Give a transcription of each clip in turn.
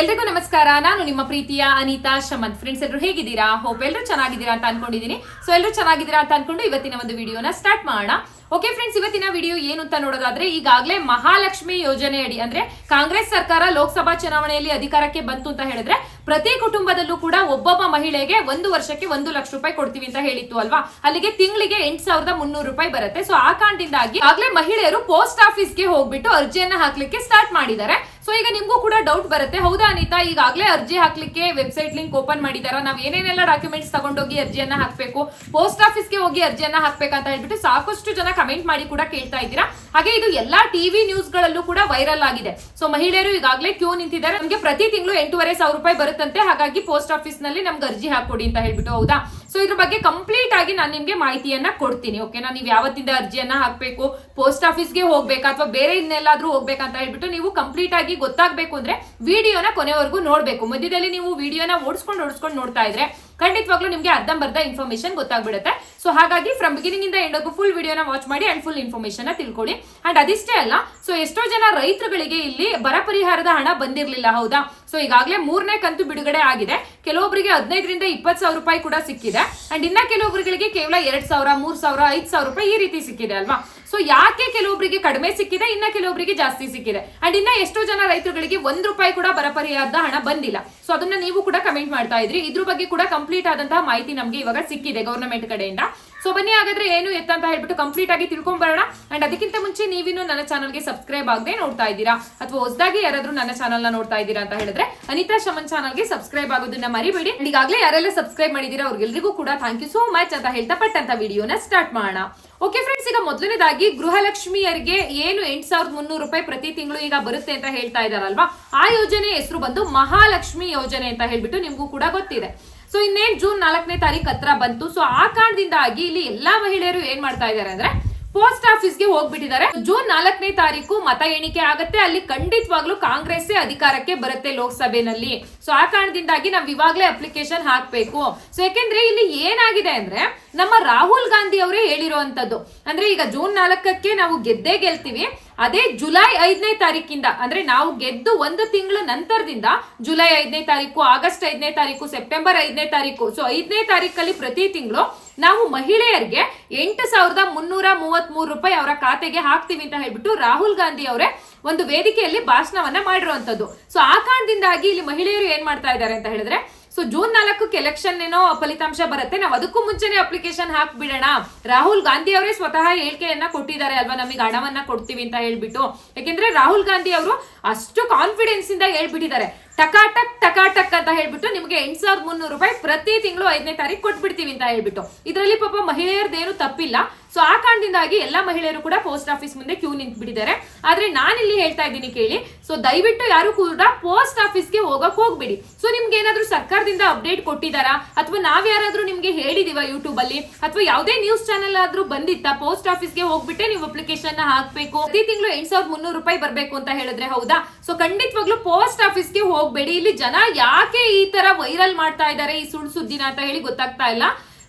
ಎಲ್ರಿಗೂ ನಮಸ್ಕಾರ. ನಾನು ನಿಮ್ಮ ಪ್ರೀತಿಯ ಅನಿತಾ ಶಮಂತ್. ಫ್ರೆಂಡ್ಸ್ ಎಲ್ಲರೂ ಹೇಗಿದ್ದೀರಾ? ಹೋಪ್ ಎಲ್ಲರೂ ಚೆನ್ನಾಗಿದ್ದೀರಾ ಅಂತ ಅನ್ಕೊಂಡಿದ್ದೀನಿ ಸೊ ಎಲ್ಲರೂ ಚೆನ್ನಾಗಿದ್ದೀರಾ ಅಂತ ಅನ್ಕೊಂಡು ಇವತ್ತಿನ ಒಂದು ವಿಡಿಯೋನ ಸ್ಟಾರ್ಟ್ ಮಾಡೋಣ. ಓಕೆ ಫ್ರೆಂಡ್ಸ್ ಇವತ್ತಿನ ವಿಡಿಯೋ ಏನು ಅಂತ ನೋಡೋದಾದ್ರೆ, ಈಗಾಗಲೇ ಮಹಾಲಕ್ಷ್ಮಿ ಯೋಜನೆ ಅಡಿ ಅಂದ್ರೆ ಕಾಂಗ್ರೆಸ್ ಸರ್ಕಾರ ಲೋಕಸಭಾ ಚುನಾವಣೆಯಲ್ಲಿ ಅಧಿಕಾರಕ್ಕೆ ಬಂತು ಅಂತ ಹೇಳಿದ್ರೆ, ಪ್ರತಿ ಕುಟುಂಬದಲ್ಲೂ ಕೂಡ ಒಬ್ಬೊಬ್ಬ ಮಹಿಳೆಗೆ ಒಂದು ವರ್ಷಕ್ಕೆ ಒಂದು ಲಕ್ಷ ರೂಪಾಯಿ ಕೊಡ್ತೀವಿ ಅಂತ ಹೇಳಿತ್ತು ಅಲ್ವಾ? ಅಲ್ಲಿಗೆ ತಿಂಗಳಿಗೆ ಎಂಟ್ ಸಾವಿರದ ಮುನ್ನೂರು ರೂಪಾಯಿ ಬರುತ್ತೆ. ಸೊ ಆ ಕಾರಣದಿಂದಾಗಿ ಆಗ್ಲೇ ಮಹಿಳೆಯರು ಪೋಸ್ಟ್ ಆಫೀಸ್ಗೆ ಹೋಗ್ಬಿಟ್ಟು ಅರ್ಜಿಯನ್ನ ಹಾಕ್ಲಿಕ್ಕೆ ಸ್ಟಾರ್ಟ್ ಮಾಡಿದ್ದಾರೆ. ಸೊ ಈಗ ನಿಮಗೂ ಕೂಡ ಡೌಟ್ ಬರುತ್ತೆ. ಹೌದಾ ಅನಿತಾ? ಈಗಾಗಲೇ ಅರ್ಜಿ ಹಾಕ್ಲಿಕ್ಕೆ ವೆಬ್ಸೈಟ್ ಲಿಂಕ್ ಓಪನ್ ಮಾಡಿದಾರ? ನಾವು ಏನೇನೆಲ್ಲ ಡಾಕ್ಯುಮೆಂಟ್ಸ್ ತಗೊಂಡೋಗಿ ಅರ್ಜಿಯನ್ನ ಹಾಕಬೇಕು? ಪೋಸ್ಟ್ ಆಫೀಸ್ಗೆ ಹೋಗಿ ಅರ್ಜಿಯನ್ನ ಹಾಕ್ಬೇಕಂತ ಹೇಳ್ಬಿಟ್ಟು ಸಾಕಷ್ಟು ಜನ ಕಮೆಂಟ್ ಮಾಡಿ ಕೂಡ ಕೇಳ್ತಾ ಇದ್ದೀರಾ. ಹಾಗೆ ಇದು ಎಲ್ಲಾ ಟಿವಿ ನ್ಯೂಸ್ ಗಳಲ್ಲೂ ಕೂಡ ವೈರಲ್ ಆಗಿದೆ. ಸೊ ಮಹಿಳೆಯರು ಈಗಾಗಲೇ ಕ್ಯೂ ನಿಂತಿದ್ದಾರೆ. ನಮಗೆ ಪ್ರತಿ ತಿಂಗಳು ಎಂಟೂವರೆ ಸಾವಿರ ರೂಪಾಯಿ ಬರುತ್ತಂತೆ. ಹಾಗಾಗಿ ಪೋಸ್ಟ್ ಆಫೀಸ್ನಲ್ಲಿ ನಮ್ಗೆ ಅರ್ಜಿ ಹಾಕೊಡಿ ಅಂತ ಹೇಳ್ಬಿಟ್ಟು, ಹೌದಾ? ಸೊ ಇದ್ರ ಬಗ್ಗೆ ಕಂಪ್ಲೀಟ್ ಆಗಿ ನಾನು ನಿಮಗೆ ಮಾಹಿತಿಯನ್ನ ಕೊಡ್ತೀನಿ ಓಕೆನಾ ನೀವು ಯಾವತ್ತಿಂದ ಅರ್ಜಿಯನ್ನ ಹಾಕಬೇಕು ಪೋಸ್ಟ್ ಆಫೀಸ್ಗೆ ಹೋಗ್ಬೇಕಾ ಅಥವಾ ಬೇರೆ ಇನ್ನೆಲ್ಲಾದ್ರೂ ಹೋಗ್ಬೇಕಂತ ಹೇಳ್ಬಿಟ್ಟು ನೀವು ಕಂಪ್ಲೀಟ್ ಆಗಿ ಗೊತ್ತಾಗಬೇಕು ಅಂದ್ರೆ, ವಿಡಿಯೋನ ಕೊನೆವರೆಗೂ ನೋಡ್ಬೇಕು. ಮಧ್ಯದಲ್ಲಿ ನೀವು ವಿಡಿಯೋನ ಓಡಿಸ್ಕೊಂಡು ಓಡಿಸ್ಕೊಂಡು ನೋಡ್ತಾ ಇದ್ರೆ ಖಂಡಿತವಾಗ್ಲೂ ನಿಮಗೆ ಅರ್ಧಂಬರ್ಧ ಇನ್ಫಾರ್ಮೇಶನ್ ಗೊತ್ತಾಗ್ಬಿಡುತ್ತೆ. ಸೊ ಹಾಗಾಗಿ ಫ್ರಮ್ ಬಿಗಿನಿಂಗ್ ಇಂದ ಎಂಡೋಗೂ ಫುಲ್ ವಿಡಿಯೋನ ವಾಚ್ ಮಾಡಿ ಅಂಡ್ ಫುಲ್ ಇನ್ಫಾರ್ಮೇಶನ್ ತಿಳ್ಕೊಳ್ಳಿ. ಅಂಡ್ ಅದಿಷ್ಟೇ ಅಲ್ಲ ಸೊ ಎಷ್ಟೋ ಜನ ರೈತರುಗಳಿಗೆ ಇಲ್ಲಿ ಬರ ಪರಿಹಾರದ ಹಣ ಬಂದಿರಲಿಲ್ಲ, ಹೌದಾ? ಸೊ ಈಗಾಗಲೇ ಮೂರನೇ ಕಂತು ಬಿಡುಗಡೆ ಆಗಿದೆ. ಕೆಲವೊಬ್ಬರಿಗೆ ಹದಿನೈದರಿಂದ ಇಪ್ಪತ್ತು ಸಾವಿರ ರೂಪಾಯಿ ಕೂಡ ಸಿಕ್ಕಿದೆ. ಅಂಡ್ ಇನ್ನ ಕೆಲವೊಬ್ಬರಿಗೆ ಕೇವಲ ಎರಡ್ ಸಾವಿರ, ಮೂರ್ ಸಾವಿರ, ಐದ್ ಸಾವಿರ ರೂಪಾಯಿ ಈ ರೀತಿ ಸಿಕ್ಕಿದೆ, ಅಲ್ವಾ? ಸೊ ಯಾಕೆ ಕೆಲವೊಬ್ಬರಿಗೆ ಕಡಿಮೆ ಸಿಕ್ಕಿದೆ, ಇನ್ನ ಕೆಲವೊಬ್ಬರಿಗೆ ಜಾಸ್ತಿ ಸಿಕ್ಕಿದೆ? ಅಂಡ್ ಇನ್ನ ಎಷ್ಟೋ ಜನ ರೈತರುಗಳಿಗೆ ಒಂದ್ ರೂಪಾಯಿ ಕೂಡ ಬರಪರಿಯಾದ ಹಣ ಬಂದಿಲ್ಲ. ಸೊ ಅದನ್ನ ನೀವು ಕೂಡ ಕಮೆಂಟ್ ಮಾಡ್ತಾ ಇದ್ರಿ. ಇದ್ರ ಬಗ್ಗೆ ಕೂಡ ಕಂಪ್ಲೀಟ್ ಆದಂತಹ ಮಾಹಿತಿ ನಮ್ಗೆ ಇವಾಗ ಸಿಕ್ಕಿದೆ ಗವರ್ನಮೆಂಟ್ ಕಡೆಯಿಂದ. ಸೊ ಬನ್ನಿ ಹಾಗಾದ್ರೆ ಏನು ಎತ್ತ ಅಂತ ಹೇಳ್ಬಿಟ್ಟು ಕಂಪ್ಲೀಟ್ ಆಗಿ ತಿಳ್ಕೊಂಡ್ ಬರೋಣ. ಅಂಡ್ ಅದಕ್ಕಿಂತ ಮುಂಚೆ ನೀವಿನ್ನು ನನ್ನ ಚಾನಲ್ಗೆ ಸಬ್ಸ್ಕ್ರೈಬ್ ಆಗದೆ ನೋಡ್ತಾ ಇದ್ದೀರಾ? ಅಥವಾ ಹೊಸದಾಗಿ ಯಾರಾದ್ರೂ ನನ್ನ ಚಾನಲ್ನ ನೋಡ್ತಾ ಇದ್ದೀರಾ ಅಂತ ಹೇಳಿದ್ರೆ ಅನಿತಾ ಶಮನ್ ಚಾನಲ್ಗೆ ಸಬ್ಸ್ಕ್ರೈಬ್ ಆಗೋದನ್ನ ಮರಿಬೇಡಿ. ಈಗಾಗಲೇ ಯಾರೆಲ್ಲ ಸಬ್ಸ್ಕ್ರೈಬ್ ಮಾಡಿದೀರಾ ಅವ್ರಿಗೆಲ್ರಿಗೂ ಕೂಡ ಥ್ಯಾಂಕ್ ಯು ಸೋ ಮಚ್ ಅಂತ ಹೇಳ್ತಾ ಪಟ್ಟಂತ ವಿಡಿಯೋನ ಸ್ಟಾರ್ಟ್ ಮಾಡೋಣ. ಓಕೆ ಫ್ರೆಂಡ್ಸ್ ಈಗ ಮೊದಲನೇದಾಗಿ ಗೃಹಲಕ್ಷ್ಮಿಯರಿಗೆ ಏನು ಎಂಟು ಸಾವಿರದ ಮುನ್ನೂರು ರೂಪಾಯಿ ಪ್ರತಿ ತಿಂಗಳು ಈಗ ಬರುತ್ತೆ ಅಂತ ಹೇಳ್ತಾ ಇದಾರಲ್ವಾ? ಆ ಯೋಜನೆ ಹೆಸರು ಬಂದು ಮಹಾಲಕ್ಷ್ಮಿ ಯೋಜನೆ ಅಂತ ಹೇಳ್ಬಿಟ್ಟು ನಿಮಗೂ ಕೂಡ ಗೊತ್ತಿದೆ. ಸೊ ಇನ್ನೇನ್ ಜೂನ್ ನಾಲ್ಕನೇ ತಾರೀಕು ಹತ್ರ ಬಂತು. ಸೊ ಆ ಕಾರಣದಿಂದಾಗಿ ಇಲ್ಲಿ ಎಲ್ಲಾ ಮಹಿಳೆಯರು ಏನ್ ಮಾಡ್ತಾ ಇದ್ದಾರೆ ಅಂದ್ರೆ ಪೋಸ್ಟ್ ಆಫೀಸ್ಗೆ ಹೋಗ್ಬಿಟ್ಟಿದ್ದಾರೆ. ಜೂನ್ ನಾಲ್ಕನೇ ತಾರೀಕು ಮತ ಎಣಿಕೆ ಆಗತ್ತೆ. ಅಲ್ಲಿ ಖಂಡಿತವಾಗ್ಲೂ ಕಾಂಗ್ರೆಸ್ ಅಧಿಕಾರಕ್ಕೆ ಬರುತ್ತೆ ಲೋಕಸಭೆನಲ್ಲಿ. ಸೊ ಆ ಕಾರಣದಿಂದಾಗಿ ನಾವು ಇವಾಗ್ಲೇ ಅಪ್ಲಿಕೇಶನ್ ಹಾಕ್ಬೇಕು. ಸೊ ಯಾಕೆಂದ್ರೆ ಇಲ್ಲಿ ಏನಾಗಿದೆ ಅಂದ್ರೆ ನಮ್ಮ ರಾಹುಲ್ ಗಾಂಧಿ ಅವರೇ ಹೇಳಿರುವಂತದ್ದು. ಅಂದ್ರೆ ಈಗ ಜೂನ್ ನಾಲ್ಕಕ್ಕೆ ನಾವು ಗೆದ್ದೇ ಗೆಲ್ತೀವಿ. ಅದೇ ಜುಲೈ ಐದನೇ ತಾರೀಕಿಂದ, ಅಂದ್ರೆ ನಾವು ಗೆದ್ದು ಒಂದು ತಿಂಗಳ ನಂತರದಿಂದ ಜುಲೈ ಐದನೇ ತಾರೀಕು, ಆಗಸ್ಟ್ ಐದನೇ ತಾರೀಕು, ಸೆಪ್ಟೆಂಬರ್ ಐದನೇ ತಾರೀಕು ಸೊ ಐದನೇ ತಾರೀಕಲ್ಲಿ ಪ್ರತಿ ತಿಂಗಳು ನಾವು ಮಹಿಳೆಯರಿಗೆ ಎಂಟು ಸಾವಿರದ ಮುನ್ನೂರ ಮೂವತ್ತ್ ಮೂರು ರೂಪಾಯಿ ಅವರ ಖಾತೆಗೆ ಹಾಕ್ತೀವಿ ಅಂತ ಹೇಳ್ಬಿಟ್ಟು ರಾಹುಲ್ ಗಾಂಧಿ ಅವರೇ ಒಂದು ವೇದಿಕೆಯಲ್ಲಿ ಭಾಷಣವನ್ನ ಮಾಡಿರುವಂತದ್ದು ಸೊ ಆ ಕಾರಣದಿಂದಾಗಿ ಇಲ್ಲಿ ಮಹಿಳೆಯರು ಏನ್ ಮಾಡ್ತಾ ಇದ್ದಾರೆ ಅಂತ ಹೇಳಿದ್ರೆ ಸೊ ಜೂನ್ ನಾಲ್ಕಕ್ಕೆ ಎಲೆಕ್ಷನ್ ಏನೋ ಫಲಿತಾಂಶ ಬರುತ್ತೆ. ನಾವು ಅದಕ್ಕೂ ಮುಂಚೆನೆ ಅಪ್ಲಿಕೇಶನ್ ಹಾಕ್ಬಿಡೋಣ ರಾಹುಲ್ ಗಾಂಧಿ ಅವರೇ ಸ್ವತಃ ಹೇಳಿಕೆಯನ್ನ ಕೊಟ್ಟಿದ್ದಾರೆ ಅಲ್ವಾ? ನಮಗೆ ಹಣವನ್ನ ಕೊಡ್ತೀವಿ ಅಂತ ಹೇಳ್ಬಿಟ್ಟು. ಯಾಕೆಂದ್ರೆ ರಾಹುಲ್ ಗಾಂಧಿ ಅವರು ಅಷ್ಟು ಕಾನ್ಫಿಡೆನ್ಸ್ ಇಂದ ಹೇಳ್ಬಿಟ್ಟಿದ್ದಾರೆ. ಟಕಾಟಕ್ ಟಕಾಟಕ್ ಅಂತ ಹೇಳ್ಬಿಟ್ಟು ನಿಮಗೆ ಎಂಟ್ ಸಾವಿರದ ಮುನ್ನೂರು ರೂಪಾಯಿ ಪ್ರತಿ ತಿಂಗಳು ಐದನೇ ತಾರೀಕು ಕೊಟ್ಬಿಡ್ತೀವಿ ಅಂತ ಹೇಳ್ಬಿಟ್ಟು. ಇದರಲ್ಲಿ ಪಾಪ ಮಹಿಳೆಯರದೇನು ತಪ್ಪಿಲ್ಲ. ಸೊ ಆ ಕಾರಣದಿಂದಾಗಿ ಎಲ್ಲ ಮಹಿಳೆಯರು ಕೂಡ ಪೋಸ್ಟ್ ಆಫೀಸ್ ಮುಂದೆ ಕ್ಯೂ ನಿಂತ್ಬಿಟ್ಟಿದ್ದಾರೆ. ಆದ್ರೆ ನಾನಿಲ್ಲಿ ಹೇಳ್ತಾ ಇದ್ದೀನಿ ಕೇಳಿ ಸೊ ದಯವಿಟ್ಟು ಯಾರು ಕೂಡ ಪೋಸ್ಟ್ ಆಫೀಸ್ಗೆ ಹೋಗಕ್ ಹೋಗ್ಬೇಡಿ. ಸೊ ನಿಮ್ಗೆ ಏನಾದ್ರೂ ಸರ್ಕಾರದಿಂದ ಅಪ್ಡೇಟ್ ಕೊಟ್ಟಿದಾರಾ ಅಥವಾ ನಾವ್ ಯಾರಾದ್ರೂ ನಿಮ್ಗೆ ಹೇಳಿದೀವ ಯೂಟ್ಯೂಬ್ ಅಲ್ಲಿ? ಅಥವಾ ಯಾವುದೇ ನ್ಯೂಸ್ ಚಾನೆಲ್ ಆದ್ರೂ ಬಂದಿತ್ತ? ಪೋಸ್ಟ್ ಆಫೀಸ್ಗೆ ಹೋಗ್ಬಿಟ್ಟೆ ನೀವು ಅಪ್ಲಿಕೇಶನ್ ಹಾಕ್ಬೇಕು. ಪ್ರತಿ ತಿಂಗಳು ಎಂಟ್ ಸಾವಿರದ ಮುನ್ನೂರು ರೂಪಾಯಿ ಬರ್ಬೇಕು ಅಂತ ಹೇಳಿದ್ರೆ ಹೌದಾ? ಸೊ ಖಂಡಿತವಾಗ್ಲೂ ಪೋಸ್ಟ್ ಆಫೀಸ್ಗೆ ಹೋಗ್ಬೇಡಿ ಇಲ್ಲಿ ಜನ ಯಾಕೆ ಈ ತರ ವೈರಲ್ ಮಾಡ್ತಾ ಇದ್ದಾರೆ, ಈ ಸುಳ್ಳು ಸುದ್ದಿನ ಅಂತ ಹೇಳಿ ಗೊತ್ತಾಗ್ತಾ ಇಲ್ಲ.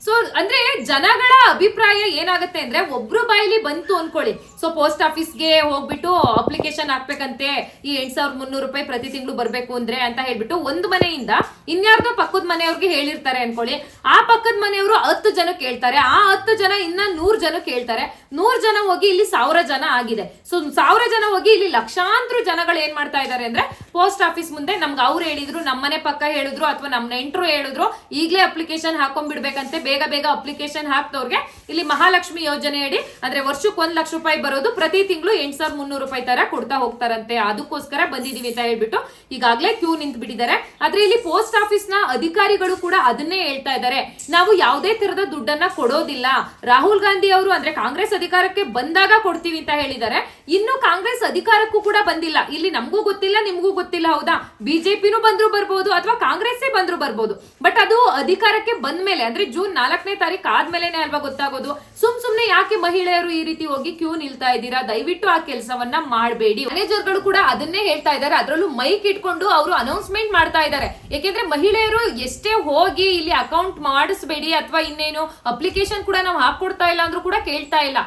ಸೊ ಅಂದ್ರೆ ಜನಗಳ ಅಭಿಪ್ರಾಯ ಏನಾಗುತ್ತೆ ಅಂದ್ರೆ ಒಬ್ರು ಬಾಯಿಲಿ ಬಂತು ಅನ್ಕೊಳ್ಳಿ. ಸೊ ಪೋಸ್ಟ್ ಆಫೀಸ್ಗೆ ಹೋಗ್ಬಿಟ್ಟು ಅಪ್ಲಿಕೇಶನ್ ಹಾಕ್ಬೇಕಂತೆ, ಈ ಎಂಟ್ ಸಾವಿರದ ಮುನ್ನೂರು ರೂಪಾಯಿ ಪ್ರತಿ ತಿಂಗಳು ಬರ್ಬೇಕು ಅಂದ್ರೆ ಅಂತ ಹೇಳ್ಬಿಟ್ಟು ಒಂದು ಮನೆಯಿಂದ ಇನ್ಯಾರ್ದೋ ಪಕ್ಕದ ಮನೆಯವ್ರಿಗೆ ಹೇಳಿರ್ತಾರೆ ಅನ್ಕೊಳ್ಳಿ. ಆ ಪಕ್ಕದ ಮನೆಯವರು ಹತ್ತು ಜನ ಕೇಳ್ತಾರೆ, ಆ ಹತ್ತು ಜನ ಇನ್ನ ನೂರ್ ಜನ ಕೇಳ್ತಾರೆ. ನೂರ್ ಜನ ಹೋಗಿ ಇಲ್ಲಿ ಸಾವಿರ ಜನ ಆಗಿದೆ. ಸೊ ಸಾವಿರ ಜನ ಹೋಗಿ ಇಲ್ಲಿ ಲಕ್ಷಾಂತರ ಜನಗಳು ಏನ್ ಮಾಡ್ತಾ ಇದ್ದಾರೆ ಅಂದ್ರೆ ಪೋಸ್ಟ್ ಆಫೀಸ್ ಮುಂದೆ ನಮ್ಗೆ ಅವ್ರು ಹೇಳಿದ್ರು ನಮ್ಮನೆ ಪಕ್ಕ ಹೇಳಿದ್ರು ಅಥವಾ ನಮ್ಮ ನೆಂಟರು ಹೇಳಿದ್ರು, ಈಗಲೇ ಅಪ್ಲಿಕೇಶನ್ ಹಾಕೊಂಡ್ಬಿಡ್ಬೇಕಂತೆ, ಬೇಗ ಬೇಗ ಅಪ್ಲಿಕೇಶನ್ ಹಾಕ್ದವ್ರಿಗೆ. ಇಲ್ಲಿ ಮಹಾಲಕ್ಷ್ಮಿ ಯೋಜನೆಯಡಿ ಅಂದ್ರೆ ವರ್ಷಕ್ಕೆ ಒಂದ್ ಲಕ್ಷ ರೂಪಾಯಿ ಬರೋದು ಪ್ರತಿ ತಿಂಗಳು ಎಂಟ್ ಸಾವಿರದ ಮುನ್ನೂರು ರೂಪಾಯಿ ತರ ಕೊಡ್ತಾ ಹೋಗ್ತಾರಂತೆ. ಅದಕ್ಕೋಸ್ಕರ ಬಂದಿದೀವಿ ಅಂತ ಹೇಳ್ಬಿಟ್ಟು ಈಗಾಗಲೇ ಕ್ಯೂ ನಿಂತ್ ಬಿಟ್ಟಿದ್ದಾರೆ. ಆದ್ರೆ ಇಲ್ಲಿ ಪೋಸ್ಟ್ ಆಫೀಸ್ನ ಅಧಿಕಾರಿಗಳು ಕೂಡ ಅದನ್ನೇ ಹೇಳ್ತಾ ಇದ್ದಾರೆ. ನಾವು ಯಾವುದೇ ತರದ ದುಡ್ಡನ್ನ ಕೊಡೋದಿಲ್ಲ. ರಾಹುಲ್ ಗಾಂಧಿ ಅವರು ಅಂದ್ರೆ ಕಾಂಗ್ರೆಸ್ ಅಧಿಕಾರಕ್ಕೆ ಬಂದಾಗ ಕೊಡ್ತೀವಿ ಅಂತ ಹೇಳಿದ್ದಾರೆ. ಇನ್ನು ಕಾಂಗ್ರೆಸ್ ಅಧಿಕಾರಕ್ಕೂ ಕೂಡ ಬಂದಿಲ್ಲ. ಇಲ್ಲಿ ನಮಗೂ ಗೊತ್ತಿಲ್ಲ, ನಿಮ್ಗೂ ಗೊತ್ತಿಲ್ಲ, ಹೌದಾ? ಬಿಜೆಪಿನೂ ಬಂದ್ರು ಬರ್ಬೋದು ಅಥವಾ ಕಾಂಗ್ರೆಸ್ಸೇ ಬಂದ್ರು ಬರ್ಬೋದು. ಬಟ್ ಅದು ಅಧಿಕಾರಕ್ಕೆ ಬಂದ ಮೇಲೆ ಅಂದ್ರೆ ಜೂನ್ ನಾಲ್ಕನೇ ತಾರೀಕು ಆದ್ಮೇಲೆನೆ ಅಲ್ವಾ ಗೊತ್ತಾಗೋದು? ಸುಮ್ ಸುಮ್ನೆ ಯಾಕೆ ಮಹಿಳೆಯರು ಈ ರೀತಿ ಹೋಗಿ ಕ್ಯೂ ನಿಲ್ತಾ ಇದ್ದೀರಾ? ದಯವಿಟ್ಟು ಆ ಕೆಲಸವನ್ನ ಮಾಡಬೇಡಿ. ಮ್ಯಾನೇಜರ್ಗಳು ಕೂಡ ಅದನ್ನೇ ಹೇಳ್ತಾ ಇದ್ದಾರೆ. ಅದರಲ್ಲೂ ಮೈಕ್ ಇಟ್ಕೊಂಡು ಅವರು ಅನೌನ್ಸ್ಮೆಂಟ್ ಮಾಡ್ತಾ ಇದ್ದಾರೆ. ಯಾಕೆಂದ್ರೆ ಮಹಿಳೆಯರು ಎಷ್ಟೇ ಹೋಗಿ ಇಲ್ಲಿ ಅಕೌಂಟ್ ಮಾಡಿಸ್ಬೇಡಿ ಅಥವಾ ಇನ್ನೇನು ಅಪ್ಲಿಕೇಶನ್ ಕೂಡ ನಾವು ಹಾಕೊಡ್ತಾ ಇಲ್ಲ ಅಂದ್ರೂ ಕೂಡ ಕೇಳ್ತಾ ಇಲ್ಲ.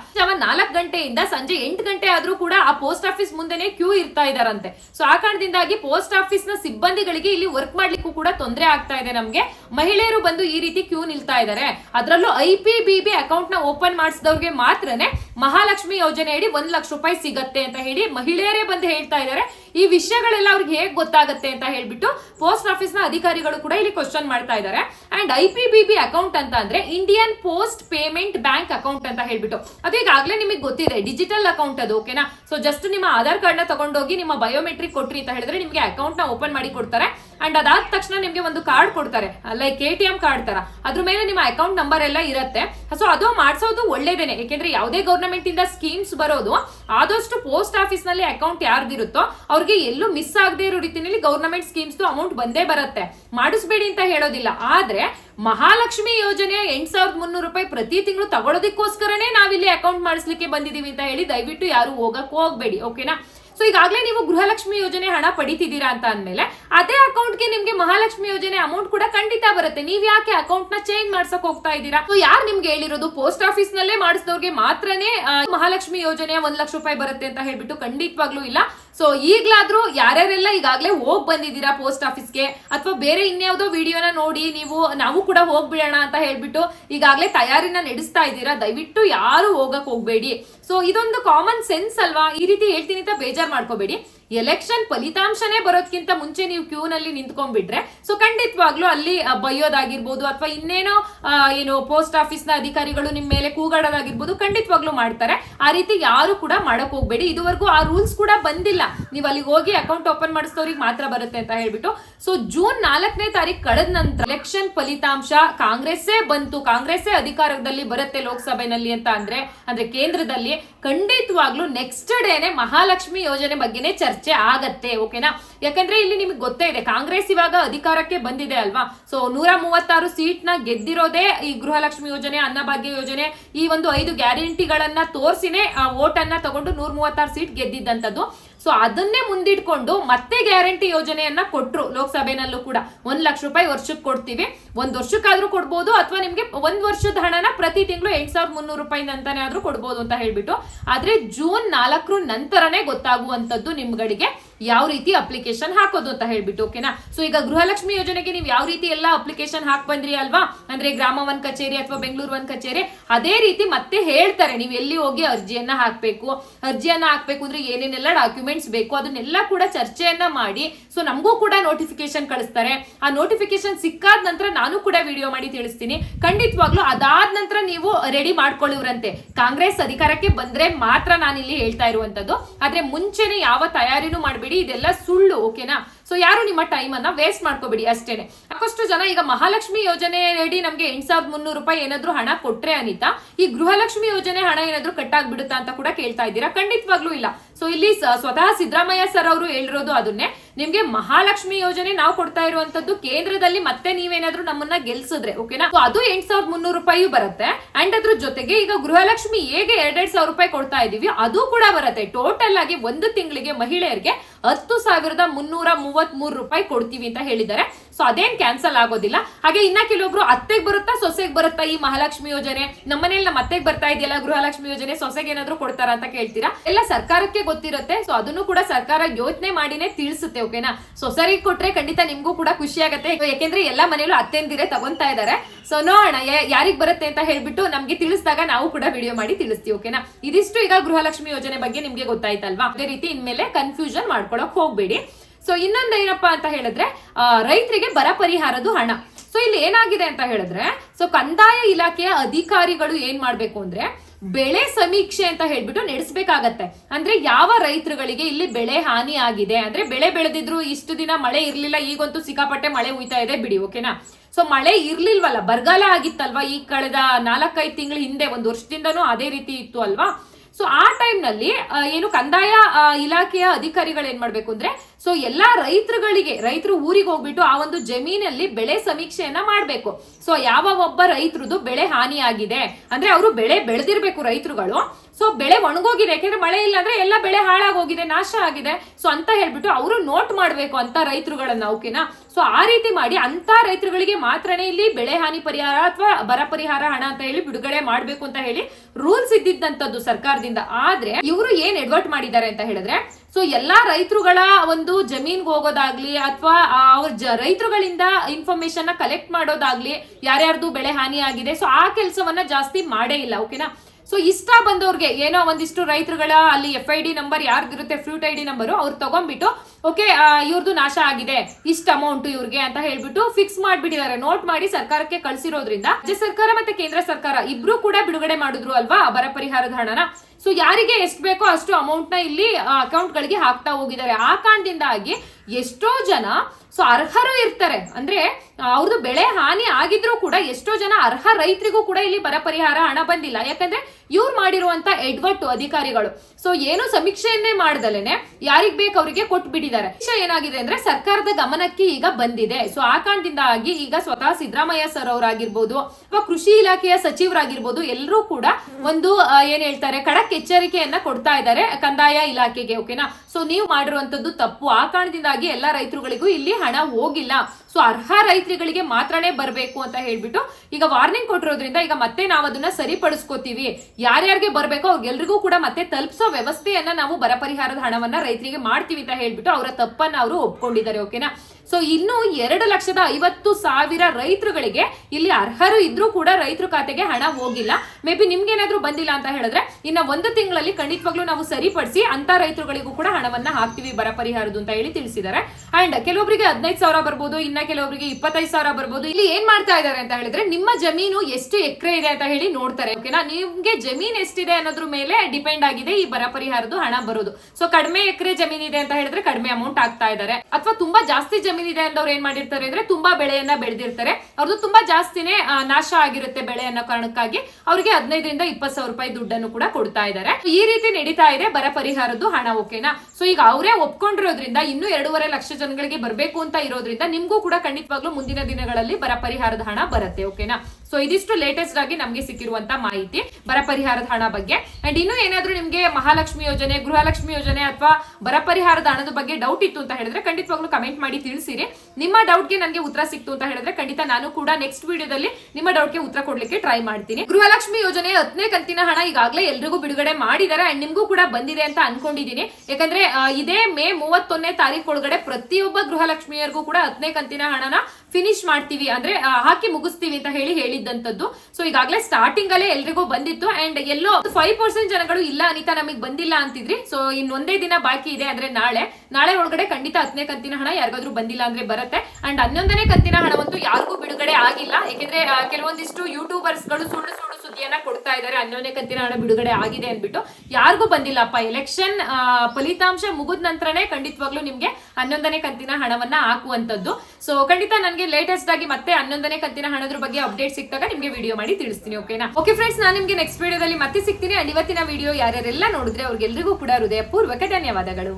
ನಾಲ್ಕು ಗಂಟೆಯಿಂದ ಸಂಜೆ ಎಂಟು ಗಂಟೆ ಆದ್ರೂ ಕೂಡ ಆ ಪೋಸ್ಟ್ ಆಫೀಸ್ ಮುಂದೆನೆ ಕ್ಯೂ ಇರ್ತಾ ಇದಾರಂತೆ ಸೊ ಆ ಕಾರಣದಿಂದ ಆಗಿ ಪೋಸ್ಟ್ ಆಫೀಸ್ನ ಸಿಬ್ಬಂದಿಗಳಿಗೆ ಇಲ್ಲಿ ವರ್ಕ್ ಮಾಡ್ಲಿಕ್ಕೂ ಕೂಡ ತೊಂದರೆ ಆಗ್ತಾ ಇದೆ ನಮ್ಗೆ. ಮಹಿಳೆಯರು ಬಂದು ಈ ರೀತಿ ಕ್ಯೂ ನಿಲ್ತಾ ಇದ್ದಾರೆ ಅದರಲ್ಲೂ ಐ ಬಿ ಬಿ ಅಕೌಂಟ್ನ ಓಪನ್ ಮಾಡಿಸಿದವ್ರಿಗೆ ಮಾತ್ರನೇ ಮಹಾಲಕ್ಷ್ಮಿ ಯೋಜನೆ ಅಡಿ ಒಂದ್ ಲಕ್ಷ ರೂಪಾಯಿ ಸಿಗತ್ತೆ ಅಂತ ಹೇಳಿ ಮಹಿಳೆಯರೇ ಬಂದು ಹೇಳ್ತಾ ಇದ್ದಾರೆ ಈ ವಿಷಯಗಳೆಲ್ಲ ಅವ್ರಿಗೆ ಹೇಗೆ ಗೊತ್ತಾಗುತ್ತೆ ಅಂತ ಹೇಳ್ಬಿಟ್ಟು ಪೋಸ್ಟ್ ಆಫೀಸ್ನ ಅಧಿಕಾರಿಗಳು ಕೂಡ ಇಲ್ಲಿ ಕ್ವಶನ್ ಮಾಡ್ತಾ ಇದ್ದಾರೆ. And I P B B account ಅಂತ ಅಂದ್ರೆ Indian post payment bank account ಅಂತ ಹೇಳ್ಬಿಟ್ಟು. ಅದು ಈಗಾಗಲೇ ನಿಮಗೆ ಗೊತ್ತಿದೆ ಡಿಜಿಟಲ್ ಅಕೌಂಟ್ ಅದು ಓಕೆನಾ ಸೊ ಜಸ್ಟ್ ನಿಮ್ಮ ಆಧಾರ್ ಕಾರ್ಡ್ನ ತಗೊಂಡೋಗಿ ನಿಮ್ಮ ಬಯೋಮೆಟ್ರಿಕ್ ಕೊಟ್ರಿ ಅಂತ ಹೇಳಿದ್ರೆ ನಿಮಗೆ ಅಕೌಂಟ್ನ ಓಪನ್ ಮಾಡಿ ಕೊಡ್ತಾರೆ. ಅಂಡ್ ಅದಾದ ತಕ್ಷಣ ನಿಮಗೆ ಒಂದು ಕಾರ್ಡ್ ಕೊಡ್ತಾರೆ. Like A T M card ತರ. ಅದ್ರ ಮೇಲೆ ನಿಮ್ಮ ಅಕೌಂಟ್ ನಂಬರ್ ಎಲ್ಲ ಇರುತ್ತೆ. ಸೊ ಅದು ಮಾಡಿಸೋದು ಒಳ್ಳೇದೇನೆ. ಯಾಕೆಂದ್ರೆ ಯಾವುದೇ ಗೌರ್ಮೆಂಟ್ ಇಂದ ಸ್ಕೀಮ್ಸ್ ಬರೋದು, ಆದಷ್ಟು ಪೋಸ್ಟ್ ಆಫೀಸ್ನಲ್ಲಿ ಅಕೌಂಟ್ ಯಾರ್ದಿರುತ್ತೋ, ಅವ್ರಿಗೆ ಎಲ್ಲೂ ಮಿಸ್ ಆಗದೆ ಇರೋ ರೀತಿಯಲ್ಲಿ ಗೌರ್ಮೆಂಟ್ ಸ್ಕೀಮ್ಸ್ ಅಮೌಂಟ್ ಬಂದೇ ಬರುತ್ತೆ. ಮಾಡಿಸ್ಬೇಡಿ ಅಂತ ಹೇಳೋದಿಲ್ಲ. ಆದ್ರೆ, ಮಹಾಲಕ್ಷ್ಮಿ ಯೋಜನೆ ಎಂಟ್ ಸಾವಿರದ ಮುನ್ನೂರು ರೂಪಾಯಿ ಪ್ರತಿ ತಿಂಗಳು ತಗೊಳೋದಕ್ಕೋಸ್ಕರನೇ ನಾವಿಲ್ಲಿ ಅಕೌಂಟ್ ಮಾಡಿಸ್ಲಿಕ್ಕೆ ಬಂದಿದ್ದೀವಿ ಅಂತ ಹೇಳಿ ದಯವಿಟ್ಟು ಯಾರು ಹೋಗಕ್ಕೂ ಹೋಗ್ಬೇಡಿ. ಓಕೆನಾ ಸೊ ಈಗಾಗಲೇ ನೀವು ಗೃಹಲಕ್ಷ್ಮಿ ಯೋಜನೆ ಹಣ ಪಡಿತಿದ್ದೀರಾ ಅಂತ ಅಂದಮೇಲೆ ಅದೇ ಅಕೌಂಟ್ಗೆ ನಿಮಗೆ ಮಹಾಲಕ್ಷ್ಮಿ ಯೋಜನೆ ಅಮೌಂಟ್ ಕೂಡ ಖಂಡಿತ ಬರುತ್ತೆ. ನೀವು ಯಾಕೆ ಅಕೌಂಟ್ನ ಚೇಂಜ್ ಮಾಡ್ಸಕ್ ಹೋಗ್ತಾ ಇದ್ದೀರಾ? ಸೊ ಯಾರು ನಿಮ್ಗೆ ಹೇಳಿರೋದು? ಪೋಸ್ಟ್ ಆಫೀಸ್ ನಲ್ಲೇ ಮಾಡಿಸಿದವ್ರಿಗೆ ಮಾತ್ರನೇ ಮಹಾಲಕ್ಷ್ಮಿ ಯೋಜನೆ ಒಂದ್ ಲಕ್ಷ ರೂಪಾಯಿ ಬರುತ್ತೆ ಅಂತ ಹೇಳ್ಬಿಟ್ಟು ಖಂಡಿತವಾಗ್ಲೂ ಇಲ್ಲ. ಸೊ ಈಗ್ಲಾದ್ರೂ ಯಾರ್ಯಾರೆಲ್ಲ ಈಗಾಗಲೇ ಹೋಗ್ ಬಂದಿದ್ದೀರಾ ಪೋಸ್ಟ್ ಆಫೀಸ್ಗೆ ಅಥವಾ ಬೇರೆ ಇನ್ಯಾವುದೋ ವಿಡಿಯೋನ ನೋಡಿ ನೀವು, ನಾವು ಕೂಡ ಹೋಗ್ಬಿಡೋಣ ಅಂತ ಹೇಳ್ಬಿಟ್ಟು ಈಗಾಗಲೇ ತಯಾರಿನ ನಡೆಸ್ತಾ ಇದ್ದೀರಾ? ದಯವಿಟ್ಟು ಯಾರು ಹೋಗಕ್ ಹೋಗ್ಬೇಡಿ. ಸೊ ಇದೊಂದು ಕಾಮನ್ ಸೆನ್ಸ್ ಅಲ್ವಾ? ಈ ರೀತಿ ಹೇಳ್ತೀನಿ ಅಂತ ಬೇಜಾರ್ ಮಾಡ್ಕೋಬೇಡಿ. ಎಲೆಕ್ಷನ್ ಫಲಿತಾಂಶನೇ ಬರೋದ್ಕಿಂತ ಮುಂಚೆ ನೀವು ಕ್ಯೂ ನಲ್ಲಿ ನಿಂತ್ಕೊಂಡ್ಬಿಟ್ರೆ ಸೊ ಖಂಡಿತವಾಗ್ಲೂ ಅಲ್ಲಿ ಬೈಯೋದಾಗಿರ್ಬೋದು ಅಥವಾ ಇನ್ನೇನೋ ಏನು ಪೋಸ್ಟ್ ಆಫೀಸ್ನ ಅಧಿಕಾರಿಗಳು ನಿಮ್ಮ ಮೇಲೆ ಕೂಗಾಡೋದಾಗಿರ್ಬೋದು ಖಂಡಿತವಾಗ್ಲೂ ಮಾಡ್ತಾರೆ. ಆ ರೀತಿ ಯಾರು ಕೂಡ ಮಾಡಕ್ ಹೋಗ್ಬೇಡಿ. ಇದುವರೆಗೂ ಆ ರೂಲ್ಸ್ ಕೂಡ ಬಂದಿಲ್ಲ. ನೀವು ಅಲ್ಲಿಗೆ ಹೋಗಿ ಅಕೌಂಟ್ ಓಪನ್ ಮಾಡಿಸಿದವ್ರಿಗೆ ಮಾತ್ರ ಬರುತ್ತೆ ಅಂತ ಹೇಳ್ಬಿಟ್ಟು ಸೊ ಜೂನ್ ನಾಲ್ಕನೇ ತಾರೀಕು ಕಳೆದ ನಂತರ ಎಲೆಕ್ಷನ್ ಫಲಿತಾಂಶ ಕಾಂಗ್ರೆಸ್ಸೇ ಬಂತು. ಕಾಂಗ್ರೆಸ್ಸೇ ಅಧಿಕಾರದಲ್ಲಿ ಬರುತ್ತೆ ಲೋಕಸಭೆನಲ್ಲಿ ಅಂತ ಅಂದ್ರೆ ಅಂದ್ರೆ ಕೇಂದ್ರದಲ್ಲಿ ಖಂಡಿತವಾಗ್ಲೂ ನೆಕ್ಸ್ಟ್ ಡೇನೆ ಮಹಾಲಕ್ಷ್ಮಿ ಯೋಜನೆ ಬಗ್ಗೆನೇ ಚರ್ಚೆ ಆಗತ್ತೆ, ಓಕೆನಾ? ಯಾಕಂದ್ರೆ ಇಲ್ಲಿ ನಿಮ್ಗೆ ಗೊತ್ತೇ ಇದೆ, ಕಾಂಗ್ರೆಸ್ ಇವಾಗ ಅಧಿಕಾರಕ್ಕೆ ಬಂದಿದೆ ಅಲ್ವಾ? ಸೊ ನೂರ ಮೂವತ್ತಾರು ಸೀಟ್ನ ಗೆದ್ದಿರೋದೇ ಈ ಗೃಹಲಕ್ಷ್ಮಿ ಯೋಜನೆ ಅನ್ನಭಾಗ್ಯ ಯೋಜನೆ, ಈ ಒಂದು ಐದು ಗ್ಯಾರಂಟಿಗಳನ್ನ ತೋರಿಸಿನೇ ಆ ಅನ್ನ ತಗೊಂಡು ನೂರ ಮೂವತ್ತಾರು ಸೀಟ್ ಗೆದ್ದಿದ್ದಂಥದ್ದು. ಸೊ ಅದನ್ನೇ ಮುಂದಿಟ್ಕೊಂಡು ಮತ್ತೆ ಗ್ಯಾರಂಟಿ ಯೋಜನೆಯನ್ನ ಕೊಟ್ಟರು ಲೋಕಸಭೆನಲ್ಲೂ ಕೂಡ. ಒಂದ್ ಲಕ್ಷ ರೂಪಾಯಿ ವರ್ಷಕ್ಕೆ ಕೊಡ್ತೀವಿ. ಒಂದ್ ವರ್ಷಕ್ಕಾದ್ರೂ ಕೊಡ್ಬೋದು ಅಥವಾ ನಿಮ್ಗೆ ಒಂದ್ ವರ್ಷದ ಹಣನ ಪ್ರತಿ ತಿಂಗಳು ಎಂಟ್ ಸಾವಿರದ ಮುನ್ನೂರು ರೂಪಾಯಿ ಅಂತಾನೆ ಆದ್ರೂ ಕೊಡ್ಬೋದು ಅಂತ ಹೇಳ್ಬಿಟ್ಟು. ಆದ್ರೆ ಜೂನ್ ನಾಲ್ಕರ ನಂತರನೇ ಗೊತ್ತಾಗುವಂತದ್ದು ನಿಮ್ಗಳಿಗೆ. ಯಾವ ರೀತಿ ಅಪ್ಲಿಕೇಶನ್ ಹಾಕೋದು ಅಂತ ಹೇಳ್ಬಿಟ್ಟು ಓಕೆನಾ ಸೊ ಈಗ ಗೃಹಲಕ್ಷ್ಮಿ ಯೋಜನೆಗೆ ನೀವು ಯಾವ ರೀತಿ ಎಲ್ಲ ಅಪ್ಲಿಕೇಶನ್ ಹಾಕ್ ಬಂದ್ರಿ ಅಲ್ವಾ? ಅಂದ್ರೆ ಗ್ರಾಮ ಒಂದ್ ಕಚೇರಿ ಅಥವಾ ಬೆಂಗಳೂರು ಒಂದ್ ಕಚೇರಿ, ಅದೇ ರೀತಿ ಮತ್ತೆ ಹೇಳ್ತಾರೆ, ನೀವು ಎಲ್ಲಿ ಹೋಗಿ ಅರ್ಜಿಯನ್ನ ಹಾಕ್ಬೇಕು ಅರ್ಜಿಯನ್ನ ಹಾಕ್ಬೇಕು ಅಂದ್ರೆ ಏನೇನೆಲ್ಲ ಡಾಕ್ಯುಮೆಂಟ್ಸ್ ಬೇಕು, ಅದನ್ನೆಲ್ಲ ಕೂಡ ಚರ್ಚೆಯನ್ನ ಮಾಡಿ ಸೊ ನಮಗೂ ಕೂಡ ನೋಟಿಫಿಕೇಶನ್ ಕಳಿಸ್ತಾರೆ. ಆ ನೋಟಿಫಿಕೇಶನ್ ಸಿಕ್ಕಾದ ನಂತರ ನಾನು ಕೂಡ ವಿಡಿಯೋ ಮಾಡಿ ತಿಳಿಸ್ತೀನಿ. ಖಂಡಿತವಾಗ್ಲೂ ಅದಾದ ನೀವು ರೆಡಿ ಮಾಡ್ಕೊಳ್ಳಿವ್ರಂತೆ. ಕಾಂಗ್ರೆಸ್ ಅಧಿಕಾರಕ್ಕೆ ಬಂದ್ರೆ ಮಾತ್ರ ನಾನು ಇಲ್ಲಿ ಹೇಳ್ತಾ ಇರುವಂತದ್ದು. ಆದ್ರೆ ಮುಂಚೆನೆ ಯಾವ ತಯಾರಿನೂ ಮಾಡಬೇಡಿ, ಇದೆಲ್ಲ ಸುಳ್ಳು ಓಕೆನಾ ಸೊ ಯಾರು ನಿಮ್ಮ ಟೈಮ್ ಅನ್ನ ವೇಸ್ಟ್ ಮಾಡ್ಕೋಬೇಡಿ ಅಷ್ಟೇನೆ. ಸಾಕಷ್ಟು ಜನ ಈಗ ಮಹಾಲಕ್ಷ್ಮಿ ಯೋಜನೆ ರೆಡಿ ನಮ್ಗೆ ಎಂಟ್ ಸಾವಿರದ ಮುನ್ನೂರು ರೂಪಾಯಿ ಏನಾದ್ರು ಹಣ ಕೊಟ್ರೆ ಅನಿತಾ, ಈ ಗೃಹಲಕ್ಷ್ಮಿ ಯೋಜನೆ ಹಣ ಏನಾದ್ರು ಕಟ್ಟಾಗ್ಬಿಡುತ್ತಾ ಅಂತ ಕೂಡ ಕೇಳ್ತಾ ಇದ್ದೀರಾ? ಖಂಡಿತವಾಗ್ಲೂ ಇಲ್ಲ. ಸೊ ಇಲ್ಲಿ ಸ್ವತಃ ಸಿದ್ದರಾಮಯ್ಯ ಸರ್ ಅವರು ಹೇಳಿರೋದು ಅದನ್ನೇ. ನಿಮ್ಗೆ ಮಹಾಲಕ್ಷ್ಮಿ ಯೋಜನೆ ನಾವು ಕೊಡ್ತಾ ಇರುವಂತದ್ದು ಕೇಂದ್ರದಲ್ಲಿ ಮತ್ತೆ ನೀವೇನಾದ್ರೂ ನಮ್ಮನ್ನ ಗೆಲ್ಸಿದ್ರೆ, ಓಕೆನಾ? ಅದು ಎಂಟ್ ಸಾವಿರದ ಮುನ್ನೂರು ರೂಪಾಯಿ ಬರುತ್ತೆ. ಅಂಡ್ ಅದ್ರ ಜೊತೆಗೆ ಈಗ ಗೃಹಲಕ್ಷ್ಮಿ ಹೇಗೆ ಎರಡೆರಡು ಸಾವಿರ ರೂಪಾಯಿ ಕೊಡ್ತಾ ಇದೀವಿ, ಅದು ಕೂಡ ಬರುತ್ತೆ. ಟೋಟಲ್ ಆಗಿ ಒಂದು ತಿಂಗಳಿಗೆ ಮಹಿಳೆಯರಿಗೆ ಹತ್ತು ಸಾವಿರದ ಮುನ್ನೂರ ಮೂವತ್ತ್ ಮೂರು ರೂಪಾಯಿ ಕೊಡ್ತೀವಿ ಅಂತ ಹೇಳಿದ್ದಾರೆ. ಸೊ ಅದೇನ್ ಕ್ಯಾನ್ಸಲ್ ಆಗೋದಿಲ್ಲ. ಹಾಗೆ ಇನ್ನ ಕೆಲವೊಬ್ರು ಅತ್ತೆಗೆ ಬರುತ್ತಾ, ಸೊಸೆಗೆ ಬರುತ್ತಾ ಈ ಮಹಾಲಕ್ಷ್ಮಿ ಯೋಜನೆ? ನಮ್ಮನೇಲಿ ನಮ್ಮ ಅತ್ತೆಗೆ ಬರ್ತಾ ಇದೆಯಲ್ಲ ಗೃಹಲಕ್ಷ್ಮಿ ಯೋಜನೆ, ಸೊಸೆಗೆ ಏನಾದ್ರು ಕೊಡ್ತಾರ ಅಂತ ಕೇಳ್ತೀರಾ? ಎಲ್ಲ ಸರ್ಕಾರಕ್ಕೆ ಗೊತ್ತಿರುತ್ತೆ. ಸೊ ಅದನ್ನು ಕೂಡ ಸರ್ಕಾರ ಯೋಚನೆ ಮಾಡಿನೇ ತಿಳಿಸುತ್ತೆ ಓಕೆನಾ ಸೊಸರಿಗೆ ಕೊಟ್ರೆ ಖಂಡಿತ ನಿಮ್ಗೂ ಕೂಡ ಖುಷಿ ಆಗುತ್ತೆ. ಯಾಕೆಂದ್ರೆ ಎಲ್ಲ ಮನೆಯಲ್ಲೂ ಅತ್ತೆಂದಿರೇ ತಗೊಂತಾ ಇದ್ದಾರೆ ಸೊ ನೋಡೋಣ ಯಾರಿಗ್ ಬರುತ್ತೆ ಅಂತ ಹೇಳ್ಬಿಟ್ಟು ನಮ್ಗೆ ತಿಳಿಸಿದಾಗ ನಾವು ಕೂಡ ವಿಡಿಯೋ ಮಾಡಿ ತಿಳಿಸ್ತೀವಿ ಓಕೆನಾ ಇದಿಷ್ಟು ಈಗ ಗೃಹಲಕ್ಷ್ಮಿ ಯೋಜನೆ ಬಗ್ಗೆ ನಿಮ್ಗೆ ಗೊತ್ತಾಯ್ತಲ್ವಾ? ಅದೇ ರೀತಿ ಇನ್ಮೇಲೆ ಕನ್ಫ್ಯೂಷನ್ ಮಾಡ್ಕೊಳಕ್ ಹೋಗ್ಬೇಡಿ. ಸೊ ಇನ್ನೊಂದು ಏನಪ್ಪಾ ಅಂತ ಹೇಳಿದ್ರೆ ರೈತರಿಗೆ ಬರ ಪರಿಹಾರದ ಹಣ. ಸೊ ಇಲ್ಲಿ ಏನಾಗಿದೆ ಅಂತ ಹೇಳಿದ್ರೆ ಸೊ ಕಂದಾಯ ಇಲಾಖೆಯ ಅಧಿಕಾರಿಗಳು ಏನ್ ಮಾಡ್ಬೇಕು ಅಂದ್ರೆ, ಬೆಳೆ ಸಮೀಕ್ಷೆ ಅಂತ ಹೇಳ್ಬಿಟ್ಟು ನಡೆಸಬೇಕಾಗತ್ತೆ. ಅಂದ್ರೆ ಯಾವ ರೈತರುಗಳಿಗೆ ಇಲ್ಲಿ ಬೆಳೆ ಹಾನಿ ಆಗಿದೆ? ಅಂದ್ರೆ ಬೆಳೆ ಬೆಳೆದಿದ್ರು ಇಷ್ಟು ದಿನ ಮಳೆ ಇರ್ಲಿಲ್ಲ, ಈಗಂತೂ ಸಿಕ್ಕಾಪಟ್ಟೆ ಮಳೆ ಉಯ್ತಾ ಇದೆ, ಬಿಡಿ, ಓಕೆನಾ? ಸೊ ಮಳೆ ಇರ್ಲಿಲ್ವಲ್ಲ, ಬರಗಾಲ ಆಗಿತ್ತಲ್ವಾ ಈ ಕಳೆದ ನಾಲ್ಕೈದು ತಿಂಗಳ ಹಿಂದೆ, ಒಂದು ವರ್ಷದಿಂದನು ಅದೇ ರೀತಿ ಇತ್ತು ಅಲ್ವಾ? ಸೊ ಆ ಟೈಮ್ನಲ್ಲಿ ನಲ್ಲಿ ಏನು ಕಂದಾಯ ಇಲಾಖೆಯ ಅಧಿಕಾರಿಗಳು ಏನ್ ಮಾಡ್ಬೇಕು ಅಂದ್ರೆ ಸೊ ಎಲ್ಲಾ ರೈತರುಗಳಿಗೆ, ರೈತರು ಊರಿಗೆ ಹೋಗ್ಬಿಟ್ಟು ಆ ಒಂದು ಜಮೀನಲ್ಲಿ ಬೆಳೆ ಸಮೀಕ್ಷೆಯನ್ನ ಮಾಡಬೇಕು. ಸೊ ಯಾವ ಒಬ್ಬ ರೈತರದು ಬೆಳೆ ಹಾನಿ ಆಗಿದೆ ಅಂದ್ರೆ ಅವರು ಬೆಳೆ ಬೆಳೆದಿರ್ಬೇಕು ರೈತರುಗಳು. ಸೊ ಬೆಳೆ ಒಣಗೋಗಿದೆ, ಯಾಕೆಂದ್ರೆ ಮಳೆ ಇಲ್ಲ ಅಂದ್ರೆ ಎಲ್ಲ ಬೆಳೆ ಹಾಳಾಗೋಗಿದೆ, ನಾಶ ಆಗಿದೆ. ಸೊ ಅಂತ ಹೇಳ್ಬಿಟ್ಟು ಅವರು ನೋಟ್ ಮಾಡ್ಬೇಕು ಅಂತ ರೈತರುಗಳನ್ನ, ಓಕೆನಾ? ಸೊ ಆ ರೀತಿ ಮಾಡಿ ಅಂತ ರೈತರುಗಳಿಗೆ ಮಾತ್ರನೇ ಇಲ್ಲಿ ಬೆಳೆ ಹಾನಿ ಪರಿಹಾರ ಅಥವಾ ಬರ ಪರಿಹಾರ ಹಣ ಅಂತ ಹೇಳಿ ಬಿಡುಗಡೆ ಮಾಡ್ಬೇಕು ಅಂತ ಹೇಳಿ ರೂಲ್ಸ್ ಇದ್ದಿದ್ದಂಥದ್ದು ಸರ್ಕಾರದಿಂದ. ಆದ್ರೆ ಇವರು ಏನ್ ಎಡ್ವರ್ಟ್ ಮಾಡಿದ್ದಾರೆ ಅಂತ ಹೇಳಿದ್ರೆ ಸೊ ಎಲ್ಲಾ ರೈತರುಗಳ ಒಂದು ಜಮೀನ್ಗೆ ಹೋಗೋದಾಗ್ಲಿ ಅಥವಾ ಅವ್ರ ಜ, ರೈತರುಗಳಿಂದ ಇನ್ಫಾರ್ಮೇಶನ್ ಕಲೆಕ್ಟ್ ಮಾಡೋದಾಗ್ಲಿ ಯಾರ್ಯಾರ್ದು ಬೆಳೆ ಹಾನಿ ಆಗಿದೆ ಸೊ ಆ ಕೆಲಸವನ್ನ ಜಾಸ್ತಿ ಮಾಡೇ ಇಲ್ಲ ಓಕೆನಾ ಸೊ ಇಷ್ಟ ಬಂದವ್ರಿಗೆ ಏನೋ ಒಂದಿಷ್ಟು ರೈತರುಗಳ ಅಲ್ಲಿ ಎಫ್ ಐ ಡಿ ನಂಬರ್ ಯಾರ್ದಿರುತ್ತೆ ಫ್ರೂಟ್ ಐ ಡಿ ನಂಬರು ಅವ್ರು ತಗೊಂಡ್ಬಿಟ್ಟು ಓಕೆ ಇವ್ರದ್ದು ನಾಶ ಆಗಿದೆ. ಇಷ್ಟ ಅಮೌಂಟ್ ಇವ್ರಿಗೆ ಅಂತ ಹೇಳ್ಬಿಟ್ಟು ಫಿಕ್ಸ್ ಮಾಡ್ಬಿಟ್ಟಿದ್ದಾರೆ. ನೋಟ್ ಮಾಡಿ ಸರ್ಕಾರಕ್ಕೆ ಕಳ್ಸಿರೋದ್ರಿಂದ ರಾಜ್ಯ ಸರ್ಕಾರ ಮತ್ತೆ ಕೇಂದ್ರ ಸರ್ಕಾರ ಇಬ್ರು ಕೂಡ ಬಿಡುಗಡೆ ಮಾಡಿದ್ರು ಅಲ್ವಾ ಬರ ಪರಿಹಾರದ ಹಣನ? ಸೊ ಯಾರಿಗೆ ಎಷ್ಟು ಬೇಕೋ ಅಷ್ಟು ಅಮೌಂಟ್ನ ಇಲ್ಲಿ ಅಕೌಂಟ್ ಗಳಿಗೆ ಹಾಕ್ತಾ ಹೋಗಿದ್ದಾರೆ. ಆ ಕಾರಣದಿಂದಾಗಿ ಎಷ್ಟೋ ಜನ ಸೊ ಅರ್ಹರು ಇರ್ತಾರೆ. ಅಂದ್ರೆ ಅವ್ರದ್ದು ಬೆಳೆ ಹಾನಿ ಆಗಿದ್ರು ಕೂಡ ಎಷ್ಟೋ ಜನ ಅರ್ಹ ರೈತರಿಗೂ ಕೂಡ ಇಲ್ಲಿ ಬರ ಪರಿಹಾರ ಹಣ ಬಂದಿಲ್ಲ. ಯಾಕಂದ್ರೆ ಇವ್ರು ಮಾಡಿರುವಂತ ಎಡ್ವಟ್ಟು ಅಧಿಕಾರಿಗಳು. ಸೊ ಏನು ಸಮೀಕ್ಷೆಯನ್ನೇ ಮಾಡ್ದಲೇನೆ ಯಾರಿಗ್ ಬೇಕು ಅವರಿಗೆ ಕೊಟ್ಬಿಟ್ಟಿದ್ದಾರೆ ವಿಷಯ ಏನಾಗಿದೆ ಅಂದ್ರೆ ಸರ್ಕಾರದ ಗಮನಕ್ಕೆ ಈಗ ಬಂದಿದೆ. ಸೊ ಆ ಕಾರಣದಿಂದಾಗಿ ಈಗ ಸ್ವತಃ ಸಿದ್ದರಾಮಯ್ಯ ಸರ್ ಅವರಾಗಿರ್ಬೋದು, ಅಥವಾ ಕೃಷಿ ಇಲಾಖೆಯ ಸಚಿವರಾಗಿರ್ಬೋದು, ಎಲ್ಲರೂ ಕೂಡ ಒಂದು ಏನ್ ಹೇಳ್ತಾರೆ, ಖಡಕ್ ಎಚ್ಚರಿಕೆಯನ್ನ ಕೊಡ್ತಾ ಇದ್ದಾರೆ ಕಂದಾಯ ಇಲಾಖೆಗೆ ಓಕೆನಾ ಸೊ ನೀವು ಮಾಡಿರುವಂತದ್ದು ತಪ್ಪು. ಆ ಕಾರಣದಿಂದಾಗಿ ಎಲ್ಲಾ ರೈತರುಗಳಿಗೂ ಇಲ್ಲಿ ಹಣ ಹೋಗಿಲ್ಲ. ಸೊ ಅರ್ಹ ರೈತರುಗಳಿಗೆ ಮಾತ್ರನೇ ಬರಬೇಕು ಅಂತ ಹೇಳ್ಬಿಟ್ಟು ಈಗ ವಾರ್ನಿಂಗ್ ಕೊಟ್ಟಿರೋದ್ರಿಂದ ಈಗ ಮತ್ತೆ ನಾವು ಅದನ್ನ ಸರಿಪಡಿಸ್ಕೋತೀವಿ. ಯಾರ್ಯಾರಿಗೆ ಬರಬೇಕೋ ಅವ್ರಿಗೆಲ್ರಿಗೂ ಕೂಡ ಮತ್ತೆ ತಲುಪಿಸೋ ವ್ಯವಸ್ಥೆಯನ್ನ ನಾವು ಬರ ಪರಿಹಾರದ ಹಣವನ್ನ ರೈತರಿಗೆ ಮಾಡ್ತೀವಿ ಅಂತ ಹೇಳ್ಬಿಟ್ಟು ಅವರ ತಪ್ಪನ್ನ ಅವರು ಒಪ್ಕೊಂಡಿದ್ದಾರೆ ಓಕೆನಾ ಸೊ ಇನ್ನು ಎರಡು ಲಕ್ಷದ ಐವತ್ತು ಸಾವಿರ ರೈತರುಗಳಿಗೆ ಇಲ್ಲಿ ಅರ್ಹರು ಇದ್ರೂ ಕೂಡ ರೈತರ ಖಾತೆಗೆ ಹಣ ಹೋಗಿಲ್ಲ. ಮೇ ಬಿ ನಿಮ್ಗೇನಾದ್ರೂ ಬಂದಿಲ್ಲ ಅಂತ ಹೇಳಿದ್ರೆ ಇನ್ನ ಒಂದು ತಿಂಗಳಲ್ಲಿ ಖಂಡಿತವಾಗ್ಲೂ ನಾವು ಸರಿಪಡಿಸಿ ಅಂತ ರೈತರುಗಳಿಗೂ ಕೂಡ ಹಣವನ್ನ ಹಾಕ್ತಿವಿ ಬರ ಪರಿಹಾರದ್ದು ಅಂತ ಹೇಳಿ ತಿಳಿಸಿದ್ದಾರೆ. ಅಂಡ್ ಕೆಲವೊಬ್ಬರಿಗೆ ಹದಿನೈದು ಸಾವಿರ ಬರ್ಬೋದು, ಇನ್ನ ಕೆಲವೊಬ್ಬರಿಗೆ ಇಪ್ಪತ್ತೈದು ಸಾವಿರ ಬರ್ಬೋದು. ಇಲ್ಲಿ ಏನ್ ಮಾಡ್ತಾ ಇದ್ದಾರೆ ಅಂತ ಹೇಳಿದ್ರೆ ನಿಮ್ಮ ಜಮೀನು ಎಷ್ಟು ಎಕರೆ ಇದೆ ಅಂತ ಹೇಳಿ ನೋಡ್ತಾರೆ ಓಕೆನಾ ನಿಮ್ಗೆ ಜಮೀನ್ ಎಷ್ಟಿದೆ ಅನ್ನೋದ್ರ ಮೇಲೆ ಡಿಪೆಂಡ್ ಆಗಿದೆ ಈ ಬರ ಪರಿಹಾರದ್ದು ಹಣ ಬರೋದು. ಸೊ ಕಡಿಮೆ ಎಕರೆ ಜಮೀನ್ ಇದೆ ಅಂತ ಹೇಳಿದ್ರೆ ಕಡಿಮೆ ಅಮೌಂಟ್ ಆಗ್ತಾ ಇದ್ದಾರೆ. ಅಥವಾ ತುಂಬಾ ಜಾಸ್ತಿ ಜಮೀನ್ ಇದೆ ಅಂದವ್ರು ಏನ್ ಮಾಡಿರ್ತಾರೆ ಅಂದ್ರೆ ತುಂಬಾ ಬೆಳೆಯನ್ನ ಬೆಳೆದಿರ್ತಾರೆ. ಅವ್ರದ್ದು ತುಂಬಾ ಜಾಸ್ತಿನೇ ನಾಶ ಆಗಿರುತ್ತೆ ಬೆಳೆ ಅನ್ನೋ ಕಾರಣಕ್ಕಾಗಿ. ಅವರಿಗೆ ಹದಿನೈದರಿಂದ ಇಪ್ಪತ್ತು ಸಾವಿರ ರೂಪಾಯಿ ದುಡ್ಡನ್ನು ಕೂಡ ಕೊಡ್ತಾ ಇದ್ದಾರೆ. ಈ ರೀತಿ ನಡೀತಾ ಇದೆ, ಬರ ಪರಿಹಾರದ್ದು ಹಣ, ಓಕೆನಾ? ಸೊ ಈಗ ಅವರೇ ಒಪ್ಕೊಂಡಿರೋದ್ರಿಂದ, ಇನ್ನೂ ಎರಡೂವರೆ ಲಕ್ಷ ಜನಗಳಿಗೆ ಬರಬೇಕು ಅಂತ ಇರೋದ್ರಿಂದ, ನಿಮಗೂ ಕೂಡ ಖಂಡಿತವಾಗ್ಲೂ ಮುಂದಿನ ದಿನಗಳಲ್ಲಿ ಬರ ಪರಿಹಾರದ ಹಣ ಬರುತ್ತೆ, ಓಕೆನಾ? ಸೊ ಇದಿಷ್ಟು ಲೇಟೆಸ್ಟ್ ಆಗಿ ನಮಗೆ ಸಿಕ್ಕಿರುವಂತ ಮಾಹಿತಿ. ಬರ ಪರಿಹಾರದ ಹಣ ಬಗ್ಗೆ. ಅಂಡ್ ಇನ್ನು ಏನಾದ್ರೂ ನಿಮಗೆ ಮಹಾಲಕ್ಷ್ಮಿ ಯೋಜನೆ, ಗೃಹಲಕ್ಷ್ಮಿ ಯೋಜನೆ ಅಥವಾ ಬರ ಪರಿಹಾರದ ಹಣದ ಬಗ್ಗೆ ಡೌಟ್ ಇತ್ತು ಅಂತ ಹೇಳಿದ್ರೆ ಖಂಡಿತವಾಗ್ಲೂ ಕಮೆಂಟ್ ಮಾಡಿ ತಿಳಿಸಿರಿ. ನಿಮ್ಮ ಡೌಟ್ಗೆ ನನಗೆ ಉತ್ತರ ಸಿಕ್ತು ಅಂತ ಹೇಳಿದ್ರೆ ಖಂಡಿತ ನಾನು ಕೂಡ ನೆಕ್ಸ್ಟ್ ವಿಡಿಯೋದಲ್ಲಿ ನಿಮ್ಮ ಡೌಟ್ಗೆ ಉತ್ತರ ಕೊಡ್ಲಿಕ್ಕೆ ಟ್ರೈ ಮಾಡ್ತೀನಿ. ಗೃಹಲಕ್ಷ್ಮಿ ಯೋಜನೆ ಹತ್ತನೇ ಕಂತಿನ ಹಣ ಈಗಾಗಲೇ ಎಲ್ರಿಗೂ ಬಿಡುಗಡೆ ಮಾಡಿದ್ದಾರೆ ಅಂಡ್ ನಿಮಗೂ ಕೂಡ ಬಂದಿದೆ ಅಂತ ಅನ್ಕೊಂಡಿದ್ದೀನಿ ಯಾಕಂದ್ರೆ ಇದೇ ಮೇ ಮೂವತ್ತೊಂದನೇ ತಾರೀಕು ಒಳಗಡೆ ಪ್ರತಿಯೊಬ್ಬ ಗೃಹಲಕ್ಷ್ಮಿಯರಿಗೂ ಕೂಡ ಹತ್ತನೇ ಕಂತಿನ ಹಣನ ಫಿನಿಶ್ ಮಾಡ್ತೀವಿ. ಅಂದ್ರೆ ಹಾಕಿ ಮುಗಿಸ್ತೀವಿ ಅಂತ ಹೇಳಿ ಹೇಳಿದ್ದಂತದ್ದು ಸೊ ಈಗಾಗಲೇ ಸ್ಟಾರ್ಟಿಂಗ್ ಅಲ್ಲೇ ಎಲ್ರಿಗೂ ಬಂದಿತ್ತು. ಅಂಡ್ ಎಲ್ಲೋ ಫೈವ್ ಪರ್ಸೆಂಟ್ ಜನಗಳು ಇಲ್ಲ ಅನಿತಾ, ನಮಗೆ ಬಂದಿಲ್ಲ ಅಂತಿದ್ರಿ. ಸೊ ಇನ್ನೊಂದೇ ದಿನ ಬಾಕಿ ಇದೆ ಅಂದ್ರೆ ನಾಳೆ. ನಾಳೆ ಒಳಗಡೆ ಖಂಡಿತ ಹತ್ತನೇ ಕಂತಿನ ಹಣ ಯಾರಿಗಾದ್ರೂ ಬಂದಿಲ್ಲ ಅಂದ್ರೆ ಬರುತ್ತೆ. ಅಂಡ್ ಹನ್ನೊಂದನೇ ಕಂತಿನ ಹಣವಂತೂ ಯಾರಿಗೂ ಬಿಡುಗಡೆ ಆಗಿಲ್ಲ. ಯಾಕೆಂದ್ರೆ ಕೆಲವೊಂದಿಷ್ಟು ಯೂಟ್ಯೂಬರ್ಸ್ಗಳು ಸುಳ್ಳು ಸುಳ್ಳು ಸುದ್ದಿಯನ್ನ ಕೊಡ್ತಾ ಇದ್ದಾರೆ. ಹನ್ನೊಂದನೇ ಕಂತಿನ ಹಣ ಬಿಡುಗಡೆ ಆಗಿದೆ ಅಂದ್ಬಿಟ್ಟು ಯಾರಿಗೂ ಬಂದಿಲ್ಲಪ್ಪ. ಎಲೆಕ್ಷನ್ ಫಲಿತಾಂಶ ಮುಗಿದ ನಂತರನೇ ಖಂಡಿತವಾಗ್ಲೂ ನಿಮ್ಗೆ ಹನ್ನೊಂದನೇ ಕಂತಿನ ಹಣವನ್ನ ಹಾಕುವಂತದ್ದು ಸೊ ಖಂಡಿತ ನನಗೆ ಲೇಟೆಸ್ಟ್ ಆಗಿ ಮತ್ತೆ ಹನ್ನೊಂದನೇ ಕಂತಿನ ಹಣದ್ರ ಬಗ್ಗೆ ಅಪ್ಡೇಟ್ ಸಿಕ್ಕಾಗ ನಿಮ್ಗೆ ವಿಡಿಯೋ ಮಾಡಿ ತಿಳಿಸ್ತೀನಿ ಓಕೆನಾ ಓಕೆ ಫ್ರೆಂಡ್ಸ್ ನಾನು ನಿಮ್ಗೆ ನೆಕ್ಸ್ಟ್ ವಿಡಿಯೋದಲ್ಲಿ ಮತ್ತೆ ಸಿಗ್ತೀನಿ. ಅಂಡ್ ಇವತ್ತಿನ ವಿಡಿಯೋ ಯಾರ್ಯಾರೆಲ್ಲ ನೋಡಿದ್ರೆ ಅವ್ರಿಗೆಲ್ರಿಗೂ ಕೂಡ ಹೃದಯಪೂರ್ವಕ ಧನ್ಯವಾದಗಳು.